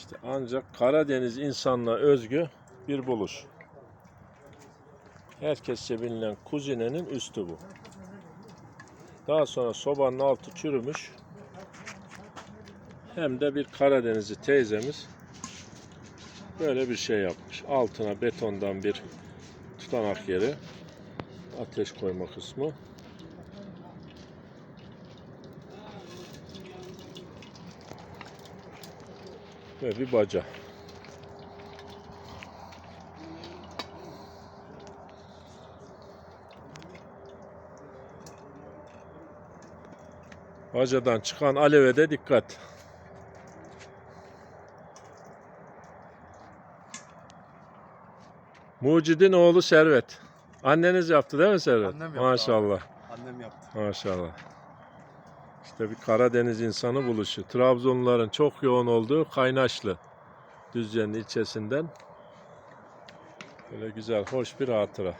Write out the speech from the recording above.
İşte ancak Karadeniz insanla özgü bir buluş. Herkesçe bilinen kuzinenin üstü bu. Daha sonra sobanın altı çürümüş. Hem de bir Karadenizli teyzemiz böyle bir şey yapmış. Altına betondan bir tutanak yeri. Ateş koyma kısmı. Ve bir baca. Bacadan çıkan aleve de dikkat. Mucidin oğlu Servet. Anneniz yaptı değil mi Servet? Annem yaptı Maşallah. Annem yaptı. Maşallah. İşte bir Karadeniz insanı buluşu. Trabzonluların çok yoğun olduğu Kaynaşlı. Düzce'nin ilçesinden. Böyle güzel, hoş bir hatıra.